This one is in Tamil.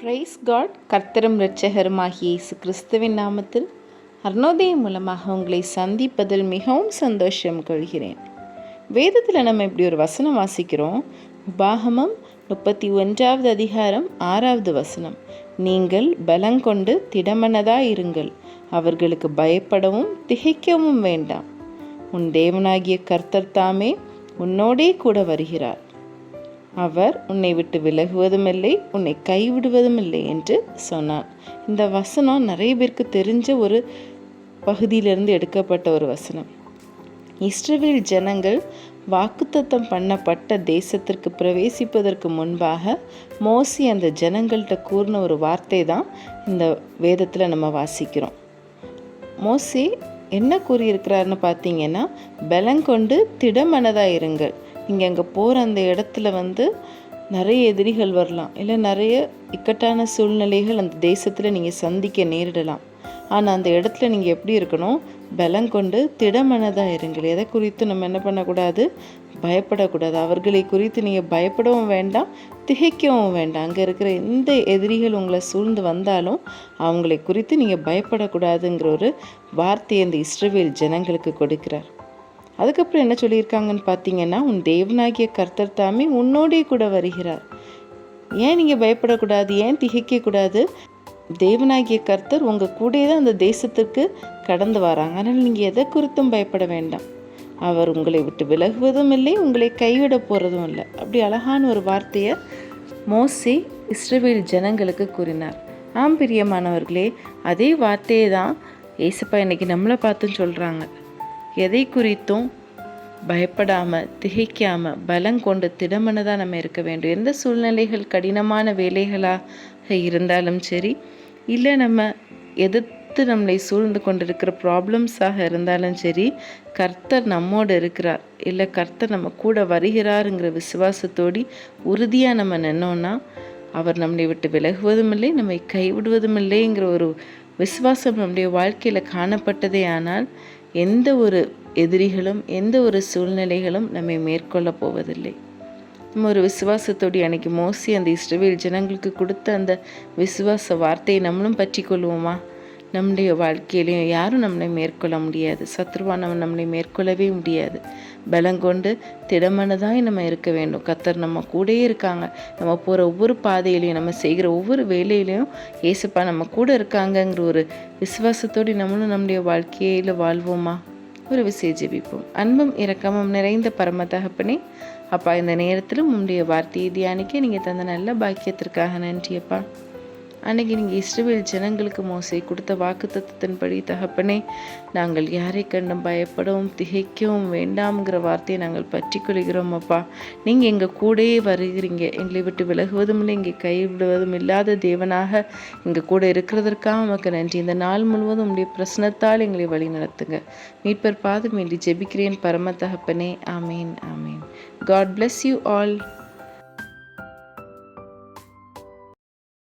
பிரைஸ் காட் கர்த்தரும் இரட்சகருமாகிய இயேசு கிறிஸ்துவின் நாமத்தில் அருணோதயம் மூலமாக உங்களை சந்திப்பதில் மிகவும் சந்தோஷம் கொள்கிறேன். வேதத்தில் நம்ம இப்படி ஒரு வசனம் வாசிக்கிறோம். உபாகமம் முப்பத்தி ஒன்றாவது அதிகாரம் ஆறாவது வசனம். நீங்கள் பலங்கொண்டு திடமனதாக இருங்கள். அவர்களுக்கு பயப்படவும் திகைக்கவும் வேண்டாம். உன் தேவனாகிய கர்த்தர் தாமே உன்னோடே கூட வருகிறார். அவர் உன்னை விட்டு விலகுவதும் இல்லை உன்னை கைவிடுவதும் இல்லை என்று சொன்னார். இந்த வசனம் நிறைய பேருக்கு தெரிஞ்ச ஒரு பகுதியிலிருந்து எடுக்கப்பட்ட ஒரு வசனம். இஸ்ரேல் ஜனங்கள் வாக்குத்தத்தம் பண்ணப்பட்ட தேசத்திற்கு பிரவேசிப்பதற்கு முன்பாக மோசி அந்த ஜனங்கள்கிட்ட கூறின ஒரு வார்த்தை தான் இந்த வேதத்தில் நம்ம வாசிக்கிறோம். மோசி என்ன கூறியிருக்கிறாருன்னு பார்த்தீங்கன்னா பலங்கொண்டு திடமனதாக இருங்கள் நீங்கள் அங்கே போகிற அந்த இடத்துல வந்து நிறைய எதிரிகள் வரலாம். இல்லை நிறைய இக்கட்டான சூழ்நிலைகள் அந்த தேசத்தில் நீங்கள் சந்திக்க நேரிடலாம். ஆனால் அந்த இடத்துல நீங்கள் எப்படி இருக்கணும்? பலம் கொண்டு திடமனதாக இருங்கள். எதை குறித்து நம்ம என்ன பண்ணக்கூடாது? பயப்படக்கூடாது. அவர்களை குறித்து நீங்கள் பயப்படவும் வேண்டாம் திகைக்கவும் வேண்டாம். அங்கே இருக்கிற எந்த எதிரிகள் உங்களை சூழ்ந்து வந்தாலும் அவங்களை குறித்து நீங்கள் பயப்படக்கூடாதுங்கிற ஒரு வார்த்தையை இந்த இஸ்ரவேல் ஜனங்களுக்கு கொடுக்கிறார். அதுக்கப்புறம் என்ன சொல்லியிருக்காங்கன்னு பார்த்தீங்கன்னா உன் தேவனாகிய கர்த்தர் தாமே உன்னோடே கூட வருகிறார். ஏன் நீங்கள் பயப்படக்கூடாது? ஏன் திகைக்கக்கூடாது? தேவனாகிய கர்த்தர் உங்கள் கூடயே தான் அந்த தேசத்துக்கு கடந்து வராங்க. அதனால் நீங்கள் எதை குறித்தும் பயப்பட வேண்டாம். அவர் உங்களை விட்டு விலகுவதும் இல்லை உங்களை கைவிட போகிறதும் இல்லை. அப்படி அழகான ஒரு வார்த்தையை மோசி இஸ்ரேவேல் ஜனங்களுக்கு கூறினார். ஆம் பிரியமானவர்களே அதே வார்த்தையை தான் ஏசப்பா இன்னைக்கு நம்மளை பார்த்துன்னு சொல்கிறாங்க எதை குறித்தும் பயப்படாமல் திகைக்காமல் பலம் கொண்டு திடமனதாக நம்ம இருக்க வேண்டும். எந்த சூழ்நிலைகள் கடினமான வேலைகளாக இருந்தாலும் சரி இல்லை நம்ம எதிர்த்து நம்மளை சூழ்ந்து கொண்டிருக்கிற ப்ராப்ளம்ஸாக இருந்தாலும் சரி கர்த்தர் நம்மோடு இருக்கிறார். இல்லை கர்த்தர் நம்ம கூட வருகிறாருங்கிற விசுவாசத்தோடி உறுதியாக நம்ம நின்னோன்னா அவர் நம்மளை விட்டு விலகுவதும் இல்லை நம்மை கைவிடுவதும் இல்லைங்கிற ஒரு விசுவாசம் நம்முடைய வாழ்க்கையில் காணப்பட்டதே ஆனால் எந்த ஒரு எதிரிகளும் எந்த ஒரு சூழ்நிலைகளும் நம்மை மேற்கொள்ள போவதில்லை. நம்ம ஒரு விசுவாசத்தோடு அன்னைக்கு மோசி அந்த இஸ்ரவேல் ஜனங்களுக்கு கொடுத்த அந்த விசுவாச வார்த்தையை நம்மளும் பற்றி கொள்வோமா? நம்முடைய வாழ்க்கையிலையும் யாரும் நம்மளை மேற்கொள்ள முடியாது. சத்ருவானவன் நம்மளை மேற்கொள்ளவே முடியாது. பலங்கொண்டு திடமனதாய் நம்ம இருக்க வேண்டும். கத்தர் நம்ம கூடயே இருக்காங்க. நம்ம போகிற ஒவ்வொரு பாதையிலையும் நம்ம செய்கிற ஒவ்வொரு வேலையிலையும் ஏசப்பா நம்ம கூட இருக்காங்கங்கிற ஒரு விசுவாசத்தோடு நம்மளும் நம்முடைய வாழ்க்கையில் வாழ்வோமா? ஒரு விசை ஜெபிப்போம். அன்பும் இரக்கமும் நிறைந்த பரம தகப்பனே அப்பா இந்த நேரத்திலும் உங்களுடைய வார்த்தையை தியானிக்க நீங்கள் தந்த நல்ல பாக்கியத்திற்காக நன்றியப்பா. அன்னைக்கு நீங்கள் இஸ்ரேல் ஜனங்களுக்கு மோசை கொடுத்த வாக்கு தத்துவத்தின்படி தகப்பனே நாங்கள் யாரை கண்டும் பயப்படவும் திகைக்கவும் வேண்டாம்ங்கிற வார்த்தையை நாங்கள் பற்றி கொள்கிறோம் அப்பா. நீங்கள் எங்கள் கூடயே வருகிறீங்க. எங்களை விட்டு விலகுவதும் இல்லை இங்கே கைவிடுவதும் இல்லாத தேவனாக எங்கள் கூட இருக்கிறதற்காக உமக்கு நன்றி. இந்த நாள் முழுவதும் உங்களுடைய பிரச்சனத்தால் எங்களை வழி நடத்துங்க. மீட்பர் பாதம் என்று ஜெபிக்கிறேன் பரம தகப்பனே. ஆமேன் ஆமேன். God bless you all